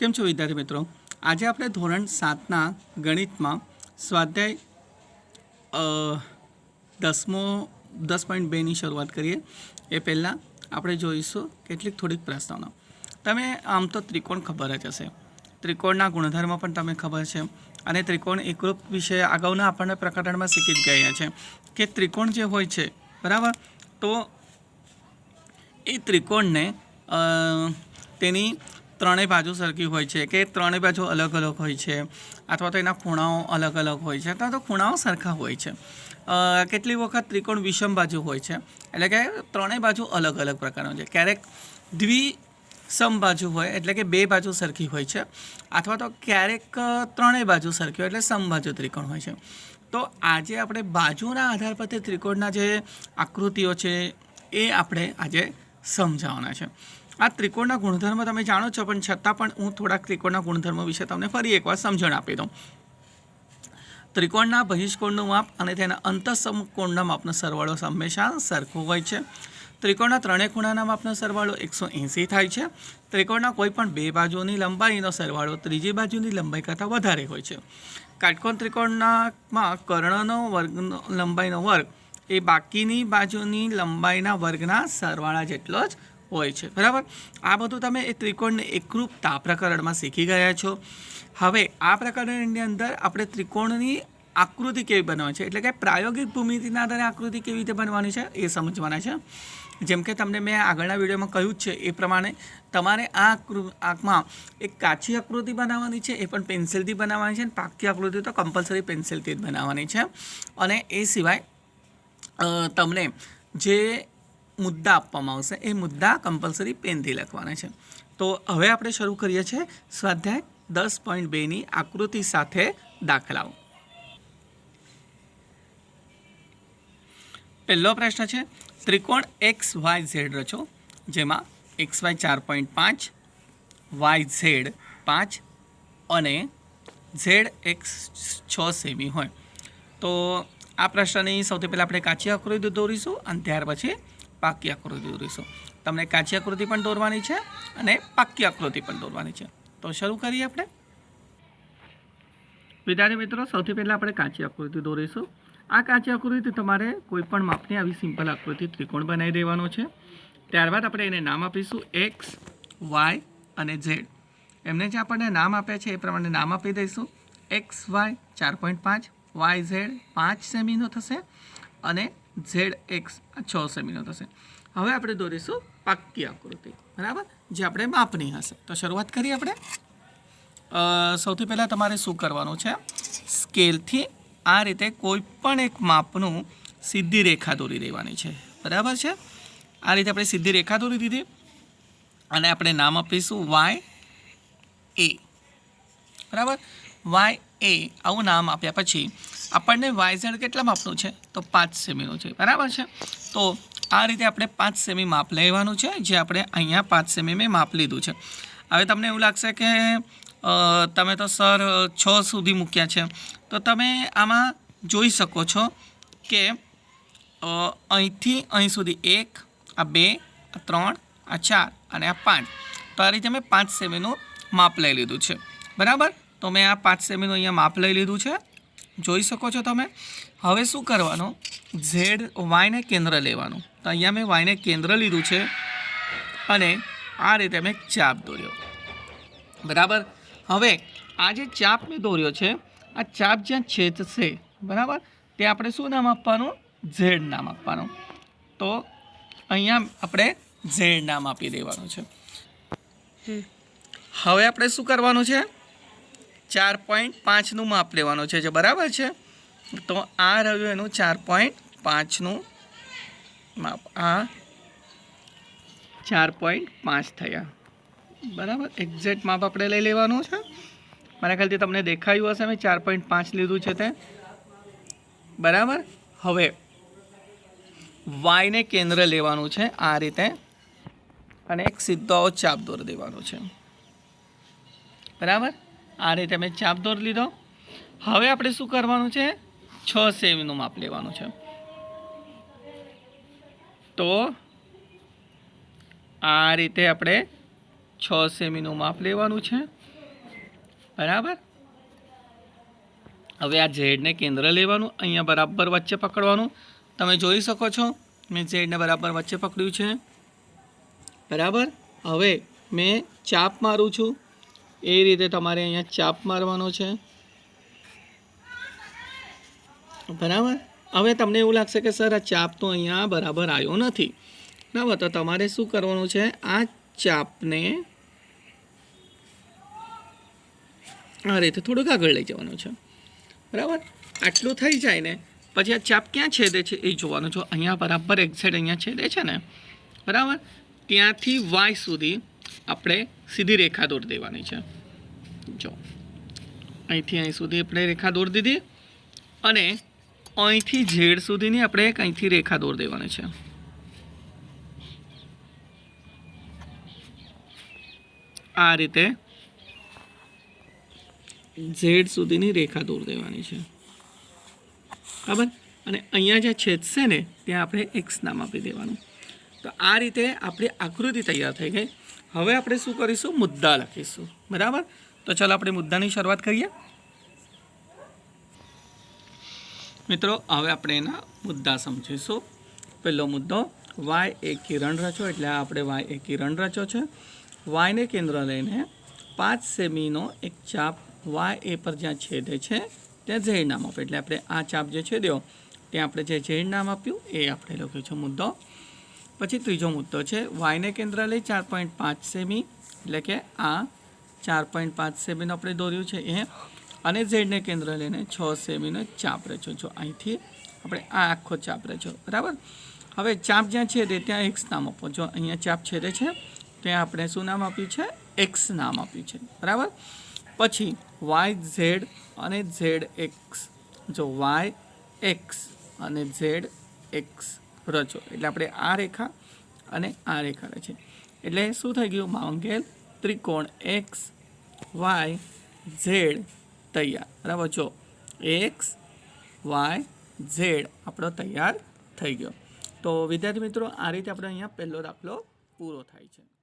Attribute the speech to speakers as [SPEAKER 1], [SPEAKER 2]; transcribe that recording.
[SPEAKER 1] કેમ છો વિદ્યાર્થી મિત્રો? આજે આપણે ધોરણ સાતના ગણિતમાં સ્વાધ્યાય દસમો, દસ પોઈન્ટ બેની શરૂઆત કરીએ. એ પહેલાં આપણે જોઈશું કેટલીક થોડીક પ્રશ્નોનો. તમે, આમ તો ત્રિકોણ ખબર જ હશે. ત્રિકોણના ગુણધર્મ પણ તમે ખબર છે અને ત્રિકોણ એકરૂપ વિશે અગાઉના આપણને પ્રકરણમાં શીખી જ ગયા છે કે ત્રિકોણ જે હોય છે, બરાબર? તો એ ત્રિકોણને તેની ત્રણેય બાજુ સરખી હોય છે કે ત્રણેય બાજુ અલગ અલગ હોય છે અથવા તો એના ખૂણાઓ અલગ અલગ હોય છે અથવા તો ખૂણાઓ સરખા હોય છે. કેટલી વખત ત્રિકોણ વિષમ બાજુ હોય છે? એટલે કે ત્રણેય બાજુ અલગ અલગ પ્રકારનો છે. ક્યારેક દ્વિસમ બાજુ હોય એટલે કે બે બાજુ સરખી હોય છે અથવા તો ક્યારેક ત્રણેય બાજુ સરખી હોય એટલે સમબાજુ ત્રિકોણ હોય છે. તો આજે આપણે બાજુના આધાર પરથી ત્રિકોણના જે આકૃતિઓ છે એ આપણે આજે સમજાવવાના છે. આ ત્રિકોણના ગુણધર્મ તમે જાણો છો, પણ છતાં પણ હું થોડાક ત્રિકોણના ગુણધર્મો વિશે તમને ફરી એકવાર સમજણ આપી દઉં. ત્રિકોણના બહિષ્કોણનું માપ અને તેના અંતસમકોણના માપનો સરવાળો હંમેશા સરખો હોય છે. ત્રિકોણના ત્રણેય ખૂણાના માપનો સરવાળો એકસો એંસી થાય છે. ત્રિકોણના કોઈ પણ બે બાજુની લંબાઈનો સરવાળો ત્રીજી બાજુની લંબાઈ કરતાં વધારે હોય છે. કાટકોણ ત્રિકોણનામાં કર્ણનો વર્ગનો લંબાઈનો વર્ગ એ બાકીની બાજુની લંબાઈના વર્ગના સરવાળા જેટલો જ હોય છે. બરાબર? આ બધું તમે એ ત્રિકોણને એકરૂપતા પ્રકરણમાં શીખી ગયા છો. હવે આ પ્રકરણની અંદર આપણે ત્રિકોણની આકૃતિ કેવી બનાવવાની છે? એટલે કે પ્રાયોગિક ભૂમિતિના આધારે આકૃતિ કેવી રીતે બનવાની છે એ સમજવાના છે. જેમ કે તમને મેં આગળના વિડીયોમાં કહ્યું જ છે એ પ્રમાણે તમારે આ આંખમાં એક કાચી આકૃતિ બનાવવાની છે, એ પણ પેન્સિલથી બનાવવાની છે અને પાકી આકૃતિ તો કમ્પલસરી પેન્સિલથી જ બનાવવાની છે. અને એ સિવાય તમને જે મુદ્દા આપવામાં આવશે. એ મુદ્દા કમ્પલસરી પેનથી લખવાના છે. તો હવે આપણે શરૂ કરીએ છીએ સ્વાધ્યાય દસ પોઈન્ટ બેની આકૃતિ સાથે દાખલાઓ. પહેલો પ્રશ્ન છે, ત્રિકોણ એક્સ વાય ઝેડ રચો, જેમાં એક્સ વાય ચાર પોઈન્ટ પાંચ, વાય ઝેડ પાંચ અને ઝેડ એક્સ છ સેમી હોય. તો આ પ્રશ્નની સૌથી પહેલાં આપણે કાચી આકૃતિ દોરીશું અને ત્યાર પછી પાકી આકૃતિ દોરીશું. તમને કાચી આકૃતિ પણ દોરવાની છે અને પાકી આકૃતિ પણ દોરવાની છે. તો શરૂ કરીએ આપણે. વિદ્યાર્થી મિત્રો, સૌથી પહેલાં આપણે કાચી આકૃતિ દોરીશું. આ કાચી આકૃતિ તમારે કોઈપણ માપની આવી સિમ્પલ આકૃતિ ત્રિકોણ બનાવી દેવાનો છે. ત્યારબાદ આપણે એને નામ આપીશું એક્સ વાય અને ઝેડ એમને જે આપણને નામ આપ્યા છે એ પ્રમાણે નામ આપી દઈશું. એક્સ વાય ચાર પોઈન્ટ પાંચ વાય ઝેડ પાંચ સેમીનો થશે અને ઝેડ એક્સ. છ સેમીનો થશે. હવે આપણે દોરીશું પાક્કી આકૃતિ. બરાબર? જે આપણે માપની હશે. તો શરૂઆત કરીએ આપણે. સૌથી પહેલાં તમારે શું કરવાનું છે? સ્કેલથી આ રીતે કોઈ પણ એક માપનું સીધી રેખા દોરી દેવાની છે. બરાબર છે? આ રીતે આપણે સીધી રેખા દોરી દીધી. અને આપણે નામ આપીશું વાય એ. બરાબર? વાય એ, આવું નામ આપ્યા પછી આપણને વાયઝેડ કેટલા માપનું છે? તો પાંચ સેમીનું છે. બરાબર છે? તો આ રીતે આપણે પાંચ સેમી માપ લેવાનું છે, જે આપણે અહીંયા પાંચ સેમી મેં માપ લીધું છે. હવે તમને એવું લાગશે કે તમે તો સર છ સુધી મૂક્યા છે. તો તમે આમાં જોઈ શકો છો કે અહીંથી અહીં સુધી એક, આ બે, આ ત્રણ, આ ચાર અને આ પાંચ. તો આ રીતે મેં પાંચ સેમીનું માપ લઈ લીધું છે. બરાબર? તો મેં આ પાંચ સેમીનું અહીંયા માપ લઈ લીધું છે. જોઈ શકો છો તમે. હવે શું કરવાનું? ઝેડ વાયને કેન્દ્ર લેવાનું. તો અહીંયા મેં વાયને કેન્દ્ર લીધું છે. અને આ રીતે મેં ચાપ દોર્યો. બરાબર? હવે આ જે ચાપ મેં દોર્યો છે આ ચાપ જ્યાં છેદશે બરાબર? તે આપણે શું નામ આપવાનું? ઝેડ નામ આપવાનું. તો અહીંયા આપણે ઝેડ નામ આપી દેવાનું છે. હવે આપણે શું કરવાનું છે? ચાર પોઈન્ટ પાંચનું માપ લેવાનું છે, જે બરાબર છે? તો આ રહ્યું એનું ચાર પોઈન્ટ પાંચનું માપ. આ ચાર પોઈન્ટ પાંચ થયા. બરાબર? એક્ઝેક્ટ માપ આપણે લઈ લેવાનું છે. મારા ખ્યાલથી તમને દેખાયું હશે, મેં ચાર પોઈન્ટ પાંચ લીધું છે તે. બરાબર? હવે વાયને કેન્દ્ર લેવાનું છે આ રીતે અને એક સીધો ચાપ દોર દેવાનો છે. બરાબર? આ રીતે મેં ચાપ દોર લીધો. હવે આપણે શું કરવાનું છે? છ સેમીનું માપ લેવાનું છે. તો આ રીતે આપણે છ સેમીનું માપ લેવાનું છે. બરાબર? હવે આ ઝેડને કેન્દ્ર લેવાનું, અહીંયા બરાબર વચ્ચે પકડવાનું. તમે જોઈ શકો છો, મેં ઝેડને બરાબર વચ્ચે પકડ્યું છે. બરાબર? હવે મેં ચાપ મારું છું. એ રીતે તમારે અહીંયા ચાપ મારવાનો છે. બરાબર? હવે તમને એવું લાગશે કે, સર, આ ચાપ તો અહીંયા બરાબર આવ્યો નથી. બરાબર તો તમારે શું કરવાનું છે? આ ચાપને આ રીતે થોડુંક આગળ લઈ જવાનું છે. બરાબર? આટલું થઈ જાય ને, પછી આ ચાપ ક્યાં છેદે છે એ જોવાનું છો અહીંયા બરાબર એક્ઝેટ અહીંયા છેદે છે ને. બરાબર? ત્યાંથી વાય સુધી આપણે સીધી રેખા દોરી દેવાની છે. જો, અહીંથી અહીં સુધી આપણે રેખા દોરી દીધી અને અહીંથી ઝેડ સુધીની આપણે અહીંથી રેખા દોરી દેવાની છે. આ રીતે ઝેડ સુધીની રેખા દોર દેવાની છે. બરાબર? અને અહીંયા જે છેદશે ને, ત્યાં આપણે એક્સ નામ આપી દેવાનું. તો આ રીતે આપણી આકૃતિ તૈયાર થઈ ગઈ. હવે આપણે શું કરીશું? મુદ્દા લખીશું. બરાબર? તો ચાલો આપણે મુદ્દાની શરૂઆત કરીએ. મિત્રો, હવે આપણે એના મુદ્દા સમજીશું. પહેલો મુદ્દો, વાય એ કિરણ રચો, એટલે આપણે વાય એ કિરણ રચો છે. વાયને કેન્દ્ર લઈને પાંચ સેમીનો એક ચાપ વાય એ પર જ્યાં છેદે છે, ત્યાં ઝેડ નામ આપે. એટલે આપણે આ ચાપ જે છેદ્યો ત્યાં આપણે જે ઝેડ નામ આપ્યું, એ આપણે લખ્યું છે મુદ્દો. પછી ત્રીજો મુદ્દો છે વાયને કેન્દ્ર લઈ ચાર પોઈન્ટ પાંચ સેમી, એટલે કે આ ચાર પોઈન્ટ પાંચ સેમીનું આપણે દોર્યું છે એ. અને ઝેડને કેન્દ્ર લઈને છ સેમીનો ચાપ રચ્યો છો. અહીંથી આપણે આ આખો ચાપ રચ્યો, બરાબર? હવે ચાપ જ્યાં છેદે ત્યાં એક્સ નામ આપો. જો અહીંયા ચાપ છેદે છે, ત્યાં આપણે શું નામ આપ્યું છે? એક્સ નામ આપ્યું છે, બરાબર? પછી વાય ઝેડ અને ઝેડ એક્સ જો વાય એક્સ અને ઝેડ એક્સ રચો એટલે આપણે આ રેખા અને આ રેખા રચી. એટલે શું થઈ ગયું? માંગેલ ત્રિકોણ એક્સ, વાય, ઝેડ તૈયાર. બરાબર? જો, એક્સ, વાય, ઝેડ આપણો તૈયાર થઈ ગયો. તો વિદ્યાર્થી મિત્રો, આ રીતે આપણે અહીંયા પહેલો દાખલો પૂરો થાય છે.